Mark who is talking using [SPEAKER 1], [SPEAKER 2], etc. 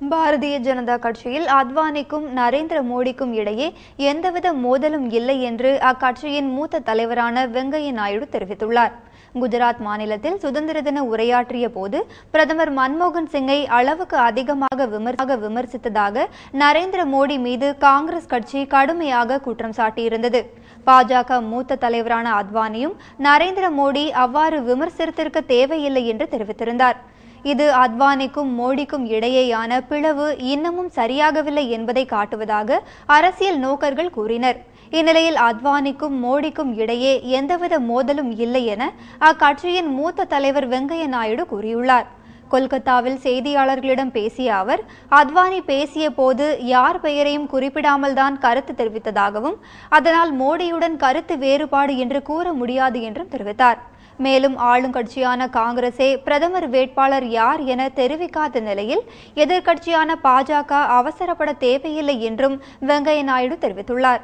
[SPEAKER 1] பாரதிய ஜனதா கட்சியில் அத்வானிக்கும் நரேந்திர மோடிக்கும் இடையே எந்தவித மோதலும் இல்லை என்று அக்கட்சியின் மூத்த தலைவரான வெங்கையா நாயுடு தெரிவித்துள்ளார். குஜராத் மாநிலத்தில் சுதந்திர தின உரையாற்றிய போது பிரதமர் மன்மோகன் சிங்கை அளவுக்கு அதிகமாக விமர்சித்ததாக நரேந்திர மோடி மீது காங்கிரஸ் கட்சி கடுமையாக குற்றம் சாட்டியிருந்தது. பாஜக மூத்த தலைவரான அத்வானியும் நரேந்திர மோடி அவ்வாறு விமர்சித்திருக்க தேவையில்லை என்று தெரிவித்திருந்தார். இது அத்வானிக்கும் மோடிக்கும் இடையேயான பிளவு இன்னமும் சரியாகவில்லை என்பதை காட்டுவதாக அரசியல் நோக்கர்கள் கூறினர். இந்நிலையில் அத்வானிக்கும் மோடிக்கும் இடையே எந்தவித மோதலும் இல்லை என அக்கட்சியின் மூத்த தலைவர் வெங்கையா நாயுடு கூறியுள்ளார். கொல்கத்தாவில் செய்தியாளர்களிடம் பேசிய அவர் அத்வானி பேசிய போது யார் பெயரையும் குறிப்பிடாமல் தான் கருத்து தெரிவித்ததாகவும் அதனால் மோடியுடன் கருத்து வேறுபாடு என்று கூற முடியாது என்றும் தெரிவித்தார். மேலும் ஆளுங்கட்சியான காங்கிரசே பிரதமர் வேட்பாளர் யார் என தெரிவிக்காத நிலையில் எதிர்க்கட்சியான பாஜக அவசரப்பட தேவையில்லை என்றும் வெங்கையா நாயுடு தெரிவித்துள்ளார்.